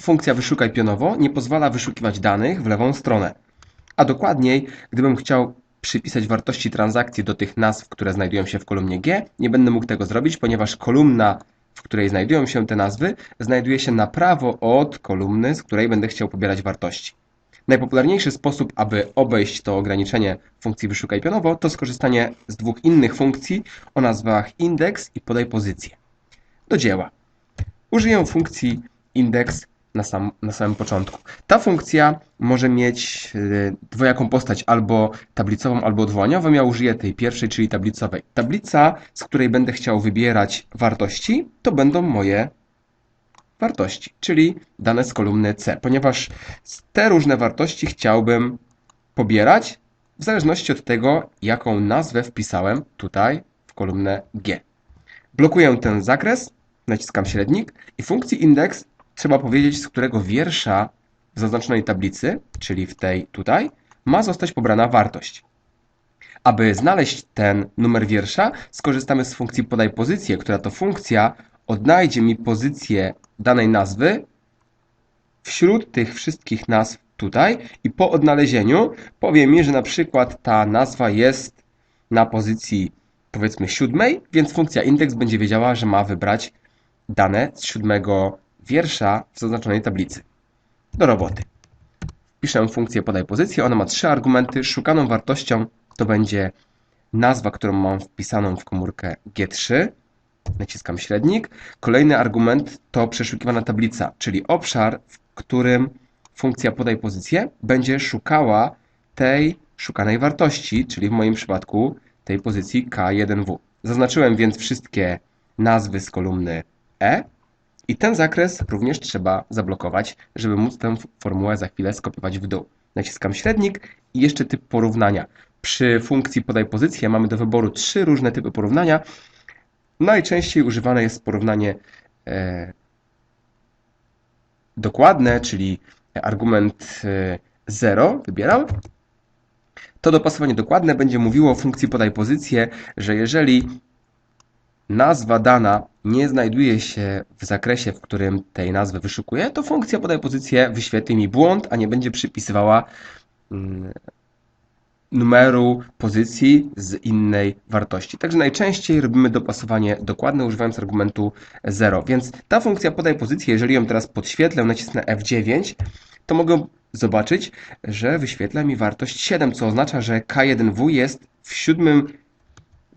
funkcja wyszukaj pionowo nie pozwala wyszukiwać danych w lewą stronę. A dokładniej, gdybym chciał przypisać wartości transakcji do tych nazw, które znajdują się w kolumnie G, nie będę mógł tego zrobić, ponieważ kolumna, w której znajdują się te nazwy, znajduje się na prawo od kolumny, z której będę chciał pobierać wartości. Najpopularniejszy sposób, aby obejść to ograniczenie funkcji wyszukaj pionowo, to skorzystanie z dwóch innych funkcji o nazwach indeks i podaj pozycję. Do dzieła. Użyję funkcji indeks na, sam, na samym początku. Ta funkcja może mieć y, dwojaką postać, albo tablicową, albo odwołaniową. Ja użyję tej pierwszej, czyli tablicowej. Tablica, z której będę chciał wybierać wartości, to będą moje wartości, czyli dane z kolumny C, ponieważ te różne wartości chciałbym pobierać w zależności od tego, jaką nazwę wpisałem tutaj w kolumnę G. Blokuję ten zakres, naciskam średnik i funkcji indeks trzeba powiedzieć, z którego wiersza w zaznaczonej tablicy, czyli w tej tutaj, ma zostać pobrana wartość. Aby znaleźć ten numer wiersza, skorzystamy z funkcji podaj pozycję, która to funkcja odnajdzie mi pozycję danej nazwy wśród tych wszystkich nazw tutaj i po odnalezieniu powie mi, że na przykład ta nazwa jest na pozycji powiedzmy siódmej, więc funkcja indeks będzie wiedziała, że ma wybrać dane z siódmego wiersza w zaznaczonej tablicy. Do roboty. Piszę funkcję podaj pozycję, ona ma trzy argumenty. Szukaną wartością to będzie nazwa, którą mam wpisaną w komórkę G3. Naciskam średnik. Kolejny argument to przeszukiwana tablica, czyli obszar, w którym funkcja podaj pozycję będzie szukała tej szukanej wartości, czyli w moim przypadku tej pozycji K1W. Zaznaczyłem więc wszystkie nazwy z kolumny E i ten zakres również trzeba zablokować, żeby móc tę formułę za chwilę skopiować w dół. Naciskam średnik i jeszcze typ porównania. Przy funkcji podaj pozycję mamy do wyboru trzy różne typy porównania. Najczęściej używane jest porównanie e, dokładne, czyli argument e, 0 wybieram. To dopasowanie dokładne będzie mówiło funkcji podaj pozycję, że jeżeli nazwa dana nie znajduje się w zakresie, w którym tej nazwy wyszukuję, to funkcja podaj pozycję wyświetli mi błąd, a nie będzie przypisywała mm, numeru pozycji z innej wartości. Także najczęściej robimy dopasowanie dokładne używając argumentu 0. Więc ta funkcja podaj pozycję, jeżeli ją teraz podświetlę, nacisnę F9, to mogę zobaczyć, że wyświetla mi wartość 7, co oznacza, że K1W jest w siódmym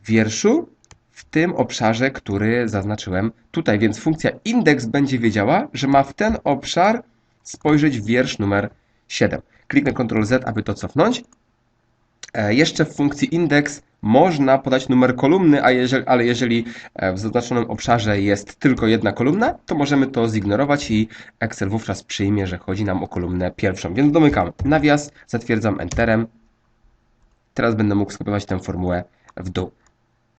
wierszu w tym obszarze, który zaznaczyłem tutaj. Więc funkcja indeks będzie wiedziała, że ma w ten obszar spojrzeć wiersz numer 7. Kliknę Ctrl Z, aby to cofnąć. E, jeszcze w funkcji indeks można podać numer kolumny, a jeżeli, ale jeżeli e, w zaznaczonym obszarze jest tylko jedna kolumna, to możemy to zignorować i Excel wówczas przyjmie, że chodzi nam o kolumnę pierwszą. Więc domykam nawias, zatwierdzam Enterem. Teraz będę mógł skopiować tę formułę w dół.